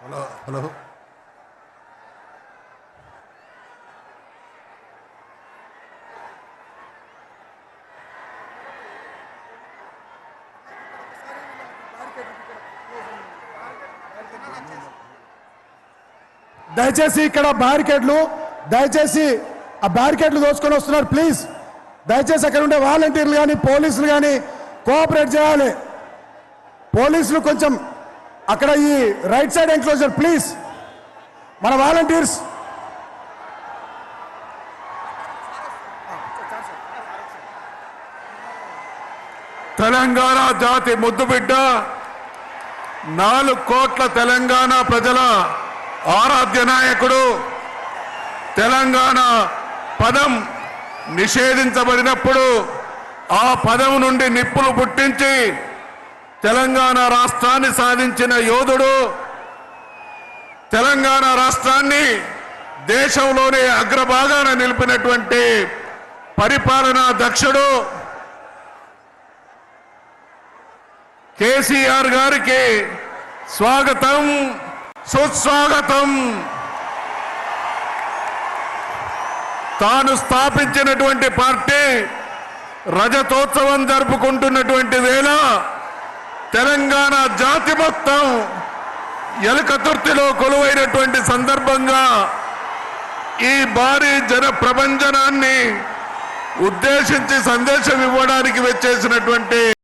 Hello hello. దయచేసి ఇక్కడ బ్యారికేడ్లు దయచేసి ఆ బ్యారికేడ్లు దోచుకొని వస్తున్నారు ప్లీజ్ దయచేసి అక్కడ ఉండే వాలంటీర్లు కానీ పోలీసులు కానీ కోఆపరేట్ చేయాలి. పోలీసులు కొంచెం అక్కడ ఈ రైట్ సైడ్ ఎంక్లోజర్ ప్లీజ్ మన వాలంటీర్స్ తెలంగాణ జాతి ముద్దుబిడ్డ నాలుగు కోట్ల తెలంగాణ ప్రజల ఆరాధ్య నాయకుడు తెలంగాణ పదం నిషేధించబడినప్పుడు ఆ పదం నుండి నిప్పులు పుట్టించి తెలంగాణ రాష్ట్రాన్ని సాధించిన యోధుడు తెలంగాణ రాష్ట్రాన్ని దేశంలోనే అగ్రభాగాన నిలిపినటువంటి పరిపాలనా దక్షుడు కేసీఆర్ గారికి స్వాగతం సుస్వాగతం. తాను స్థాపించినటువంటి పార్టీ రజతోత్సవం జరుపుకుంటున్నటువంటి వేళ తెలంగాణ జాతి మొత్తం ఎలకతుర్తిలో కొలువైనటువంటి సందర్భంగా ఈ భారీ జన ప్రభంజనాన్ని ఉద్దేశించి సందేశం ఇవ్వడానికి వచ్చేసినటువంటి